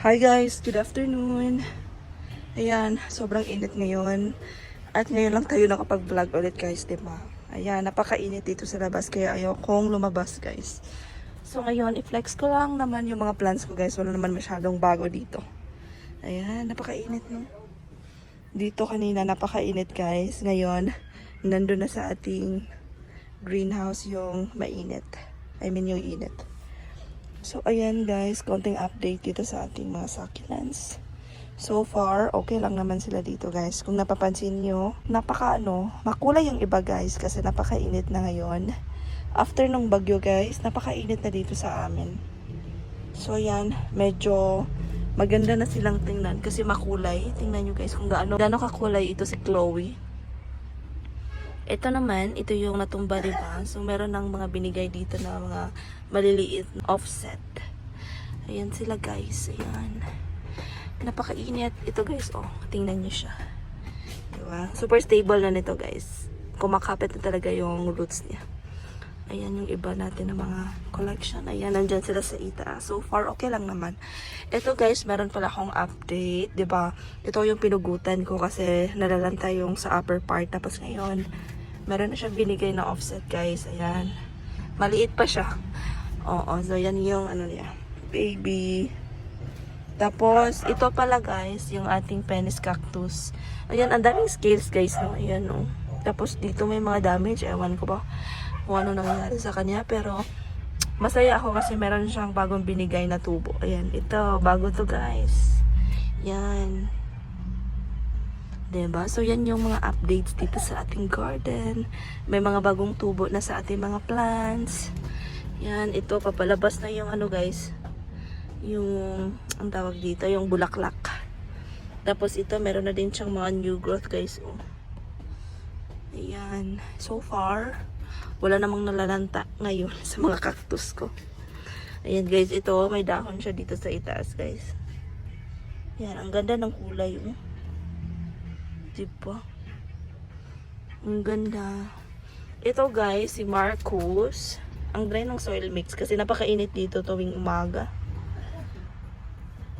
Hi guys, good afternoon. Ayan, sobrang init ngayon. At ngayon lang tayo nakapag-vlog ulit guys, ba? Ayan, napakainit dito sa labas kaya ayaw kong lumabas guys. So ngayon, i-flex ko lang naman yung mga plans ko guys. Wala naman masyadong bago dito. Ayan, napakainit no. Dito kanina napakainit guys. Ngayon, nandun na sa ating greenhouse yung mainit. I mean yung init. So, ayan guys, konting update dito sa ating mga succulents. So far, okay lang naman sila dito guys. Kung napapansin nyo, napaka ano, makulay yung iba guys kasi napakainit na ngayon. After nung bagyo guys, napakainit na dito sa amin. So ayan, medyo maganda na silang tingnan kasi makulay. Tingnan nyo guys kung gaano, gaano kakulay ito si Chloe. Ito naman, ito yung natumba, di ba? So, meron ng mga binigay dito na mga maliliit na offset. Ayan sila, guys. Ayan. Napakainit. Ito, guys, oh. Tingnan nyo siya. Di ba? Super stable na nito, guys. Kumakapit na talaga yung roots niya. Ayan yung iba natin ng mga collection. Ayan, nandyan sila sa ita. So far, okay lang naman. Ito guys, meron pala akong update. ba Ito yung pinugutan ko kasi nalalanta yung sa upper part. Tapos ngayon, meron na siyang binigay na offset guys. Ayan. Maliit pa siya. Oo, so yan yung ano niya. Baby. Tapos, ito pala guys, yung ating penis cactus. Ayan, ang daming scales guys. No? Ayan, no? Tapos dito may mga damage. Ewan ko ba kung ano nangyari sa kanya. Pero, masaya ako kasi meron siyang bagong binigay na tubo. Ayan, ito. Bago to guys. Yan. 'Di ba? So, yan yung mga updates dito sa ating garden. May mga bagong tubo na sa ating mga plants. Yan, ito, papalabas na yung ano guys. Yung, ang tawag dito, yung bulaklak. Tapos ito, meron na din siyang mga new growth guys. Oh. Ayan. So far, wala namang nalalanta ngayon sa mga cactus ko. Ayan guys, ito, may dahon siya dito sa itaas guys. Yan, ang ganda ng kulay. Oh. Diba? Ang ganda. Ito guys, si Marcus. Ang dry ng soil mix kasi napakainit dito tuwing umaga.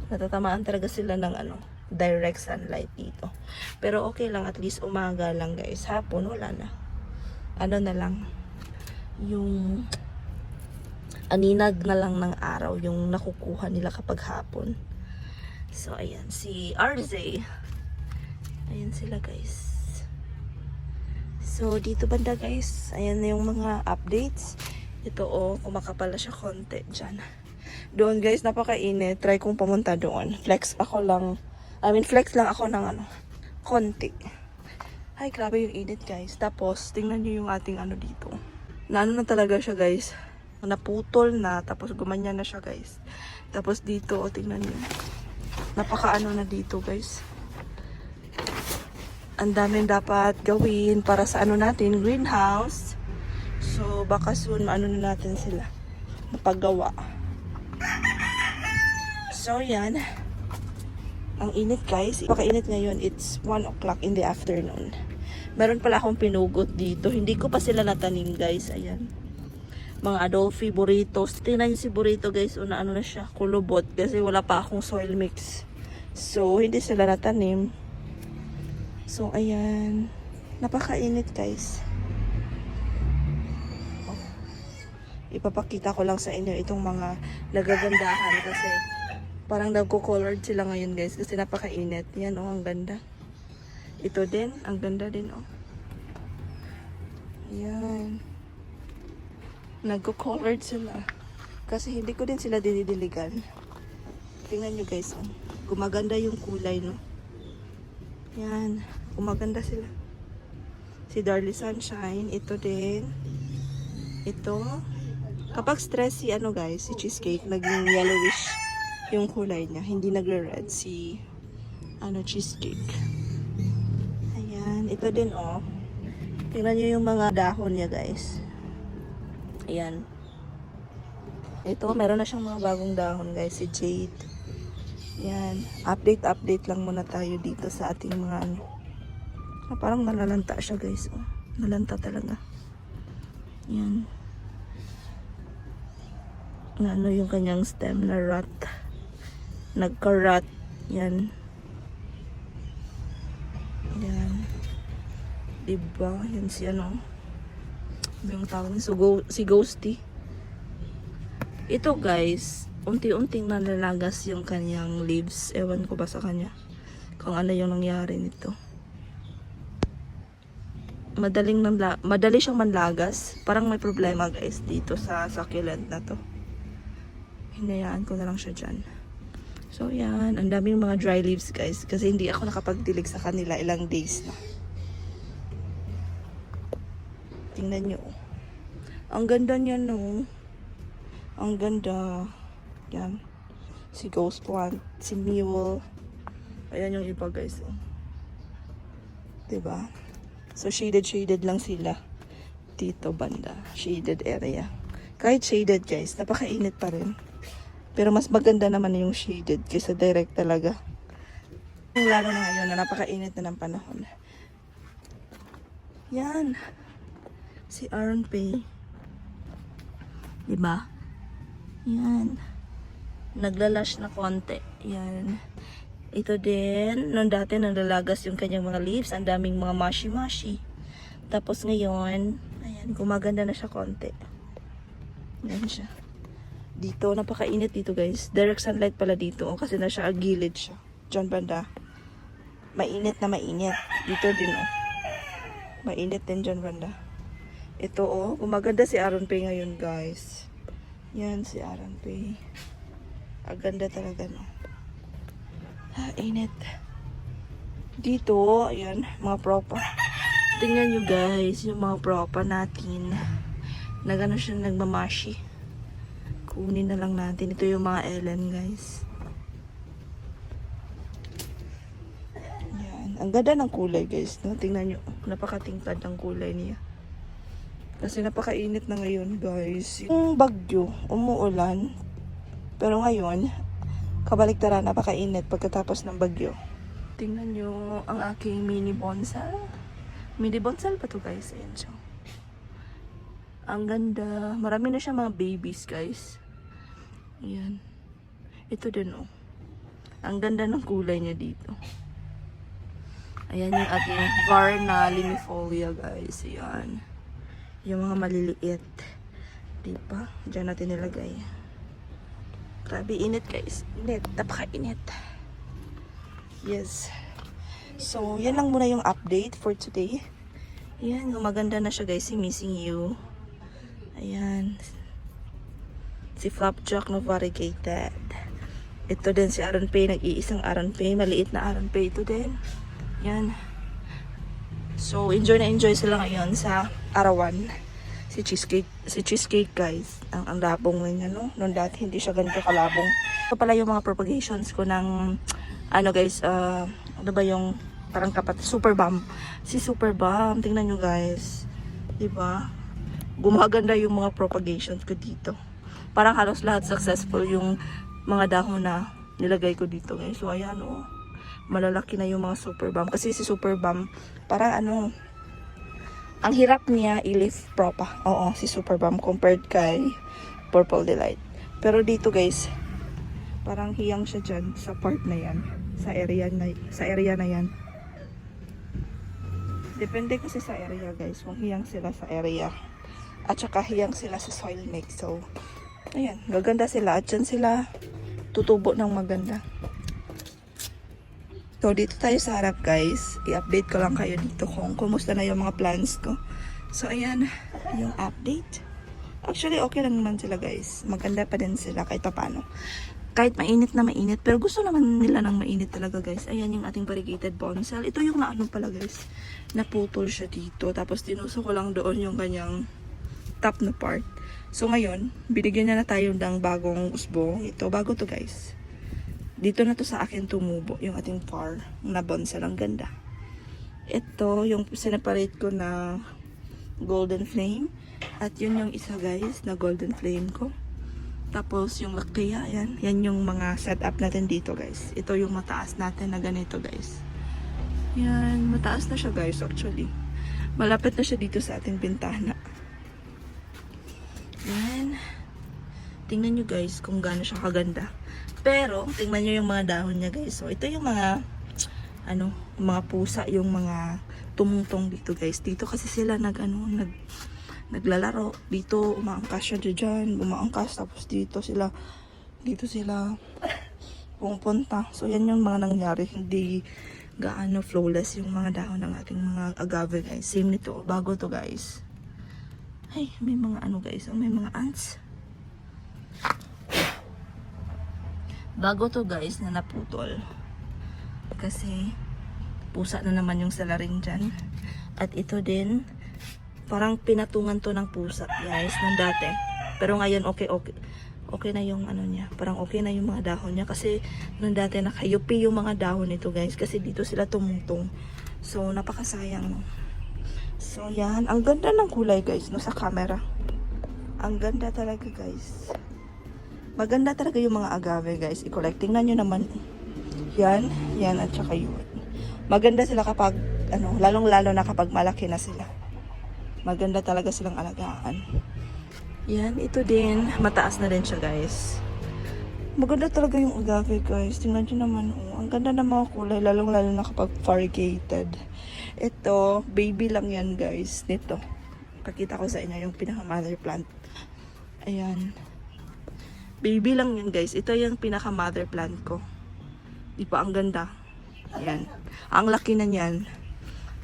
Natatamaan talaga sila ng ano, direct sunlight dito. Pero okay lang, at least umaga lang guys. Hapon, wala na. Ano na lang, yung aninag na lang ng araw yung nakukuha nila kapag hapon. So, ayan, si RZ. Ayan sila guys. So, dito banda guys, ayan na yung mga updates. Ito oh, kumakapala siya konti dyan. Doon guys, napakainit. Try kong pumunta doon. Flex ako lang. I mean, flex lang ako ng ano, konti. Ay, grabe yung init guys. Tapos, tingnan nyo yung ating ano dito. Naano na talaga siya guys. Naputol na. Tapos, gumanyan na siya guys. Tapos dito, oh, tingnan nyo. Napaka ano na dito guys. Ang daming dapat gawin para sa ano natin, greenhouse. So, baka soon, ano na natin sila. Mapagawa. So, yan. Ang init guys. Pakainit ngayon. It's 1 o'clock in the afternoon. Meron pala akong pinugot dito. Hindi ko pa sila natanim guys. Ayan. Mga Adolphi burritos. Tingnan niyo si burrito guys. Una ano na siya. Kulubot. Kasi wala pa akong soil mix. So, hindi sila natanim. So, ayan. Napakainit guys. Ipapakita ko lang sa inyo itong mga nagagandahan kasi parang nagko-colored sila ngayon guys kasi napakainit. Yan oh, ang ganda. Ito din, ang ganda din oh. Yan. Nagko-colored sila. Kasi hindi ko din sila dinidiligan. Tingnan nyo guys oh. Gumaganda yung kulay no. Yan. Gumaganda sila. Si Darly Sunshine. Ito din. Ito. Kapag stress si ano guys, si cheesecake, naging yellowish yung kulay niya. Hindi nagre-red si ano cheesecake. Ayan. Ito din oh. Tingnan nyo yung mga dahon niya guys. Ayan. Ito, meron na siyang mga bagong dahon guys. Si Jade. Yan. Update, update lang muna tayo dito sa ating mga ano. Ah, parang nalalanta siya guys. Oh. Nalanta talaga. Yan. Ano yung kanyang stem na rot. Nagkarat. Yan. Yan. Diba? Yan si ano. Ano yung tawag niya? So, si Ghosty. Ito guys, unti-unting nalalagas yung kanyang leaves. Ewan ko ba sa kanya. Kung ano yung nangyari nito. Madaling nanla madali siyang manlagas. Parang may problema guys dito sa succulent na to. Hinayaan ko na lang siya dyan. So yan, ang daming mga dry leaves guys. Kasi hindi ako nakapagdilig sa kanila ilang days na. Tingnan nyo. Ang ganda niya no. Ang ganda. Yan. Si Ghost Plant, si Mule. Ayan yung iba guys. oh. Diba? So shaded shaded lang sila. Dito banda. Shaded area. Kahit shaded guys, napakainit pa rin. Pero mas maganda naman yung shaded kaysa direct talaga. Lalo na ngayon na napakainit na ng panahon. Yan. Si Aaron Pay. Diba? Yan. Naglalash na konti. Yan. Ito din, nung dati nalalagas yung kanyang mga leaves, ang daming mga mashi-mashi. Tapos ngayon, ayan, gumaganda na siya konti. Yan siya. Dito, napakainit dito guys. Direct sunlight pala dito oh, kasi nasa gilid siya. Diyan banda. Mainit na mainit. Dito din oh. Mainit din dyan banda. Ito oh, gumaganda si Aaron Pay ngayon guys. Yan si Aaron Pay. Ang ganda talaga no. Ah, init. Dito, ayan, mga propa. Tingnan nyo guys, yung mga propa natin. Na gano'n siya nagmamashi. Kunin na lang natin. Ito yung mga Ellen guys. Yan. Ang ganda ng kulay guys. No? Tingnan nyo. Napakatingkad ng kulay niya. Kasi napakainit na ngayon guys. Yung bagyo, umuulan. Pero ngayon, kabaliktaran, napakainit pagkatapos ng bagyo. Tingnan nyo ang aking mini bonsal. Mini bonsal pa to guys. Ayan siya. Ang ganda. Marami na siya mga babies guys. Ayan. Ito din oh. Ang ganda ng kulay niya dito. Ayan yung ating Varna limifolia guys. Ayan. Yung mga maliliit. Diba? Diyan natin nilagay. Grabe, init guys. Init. Napaka-init. Yes. So, yan lang muna yung update for today. Ayan, maganda na siya guys. Si Missing You. Ayan. Si Flapjack na variegated. Ito din si Aaron Pay. Nag-iisang Aaron Pay. Maliit na Aaron Pay ito din. Yan. So, enjoy na enjoy sila ngayon sa arawan. Si Cheesecake, si Cheesecake guys, ang, ang labong niya, no? Noong dati hindi siya ganito kalabong. Ito pala yung mga propagations ko ng, ano guys, uh, ano ba yung parang kapat, Super Bomb. Si Super Bomb, tingnan nyo guys. 'Di ba? Gumaganda yung mga propagations ko dito. Parang halos lahat successful yung mga dahon na nilagay ko dito guys. So, ayan oh malalaki na yung mga super bomb. Kasi si super bomb, parang ano, ang hirap niya i-lift propa. Oo, si super bomb compared kay purple delight. Pero dito guys, parang hiyang siya dyan sa part na yan. Sa area na, sa area na yan. Depende kasi sa area guys, kung hiyang sila sa area. At saka hiyang sila sa soil mix. So, ayan, gaganda sila. At dyan sila tutubo ng maganda. So, dito tayo sa harap, guys. I-update ko lang kayo dito kung kumusta na yung mga plans ko. So, ayan, yung update. Actually, okay lang naman sila, guys. Maganda pa din sila kahit pa paano. Kahit mainit na mainit, pero gusto naman nila ng mainit talaga, guys. Ayan yung ating variegated bonsal. Ito yung naano pala, guys. Naputol siya dito. Tapos, tinuso ko lang doon yung kanyang top na part. So, ngayon, binigyan niya na tayo ng bagong usbong. Ito, bago to, guys dito na to sa akin tumubo yung ating par na bonsal ang ganda. Ito yung sineparate ko na golden flame. At yun yung isa guys na golden flame ko. Tapos yung lakaya yan yan yung mga setup natin dito guys. Ito yung mataas natin na ganito guys. Yan mataas na siya guys actually. Malapit na siya dito sa ating bintana. Yan. Tingnan nyo guys kung gaano siya kaganda Pero, tingnan nyo yung mga dahon niya guys. So, ito yung mga, ano, mga pusa, yung mga tumutong dito guys. Dito kasi sila nag, ano, nag, naglalaro. Dito, umaangkas siya dyan, umaangkas. Tapos dito sila, dito sila pumunta. So, yan yung mga nangyari. Hindi gaano flawless yung mga dahon ng ating mga agave guys. Same nito. Bago to guys. Ay, may mga ano guys. May mga ants. Bago to guys na naputol. Kasi pusa na naman yung salarin dyan. At ito din, parang pinatungan to ng pusa guys nung dati. Pero ngayon okay okay. Okay na yung ano niya. Parang okay na yung mga dahon niya. Kasi nung dati nakayupi yung mga dahon nito guys. Kasi dito sila tumutong. So napakasayang. So yan. Ang ganda ng kulay guys no sa camera. Ang ganda talaga guys. Maganda talaga yung mga agave guys. I-collect. Tingnan nyo naman. Yan. Yan at saka yun. Maganda sila kapag ano, lalong lalo na kapag malaki na sila. Maganda talaga silang alagaan. Yan, ito din. Mataas na din siya, guys. Maganda talaga yung agave, guys. Tingnan nyo naman, oh. Ang ganda ng mga kulay, lalong-lalo na kapag variegated. Ito, baby lang yan, guys. Nito. Pakita ko sa inyo yung pinaka-mother plant. Ayan. Baby lang yan, guys. Ito yung pinaka-mother plant ko. Di ba, ang ganda. Ayan. Ang laki na niyan.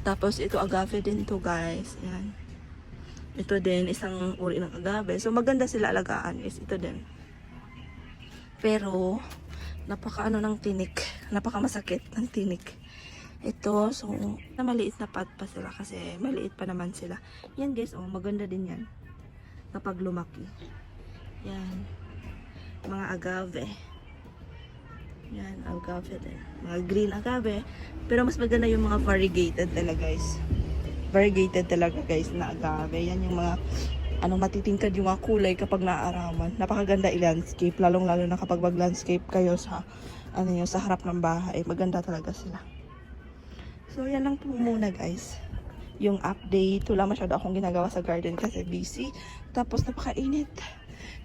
Tapos, ito agave din to, guys. Ayan. Ito din, isang uri ng agave. So, maganda sila alagaan is ito din. Pero, napaka ano ng tinik. Napaka masakit ng tinik. Ito, so, na maliit na pat pa sila kasi maliit pa naman sila. Yan guys, oh, maganda din yan. Kapag lumaki. Yan. Mga agave. Yan, agave din. Mga green agave. Pero mas maganda yung mga variegated talaga guys variegated talaga guys na agave. Yan yung mga ano matitingkad yung mga kulay kapag naaarawan. Napakaganda i-landscape lalong lalo na kapag mag-landscape kayo sa ano yun, sa harap ng bahay. Maganda talaga sila. So yan lang po muna guys. Yung update, wala masyado akong ginagawa sa garden kasi busy. Tapos napakainit.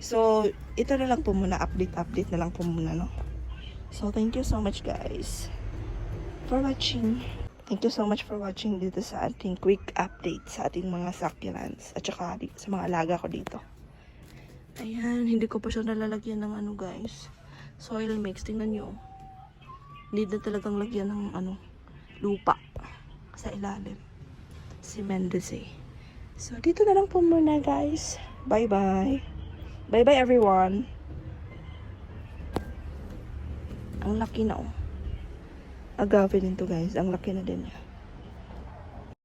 So, ito na lang po muna, update-update na lang po muna, no? So, thank you so much guys for watching. Thank you so much for watching dito sa ating quick update sa ating mga succulents at saka sa mga alaga ko dito. Ayan, hindi ko pa siya nalalagyan ng ano guys. Soil mix, tingnan nyo. Need na talagang lagyan ng ano, lupa sa ilalim. Si Mendese. So, dito na lang po muna guys. Bye-bye. Bye-bye everyone. Ang laki na oh. Agave din to guys. Ang laki na din niya.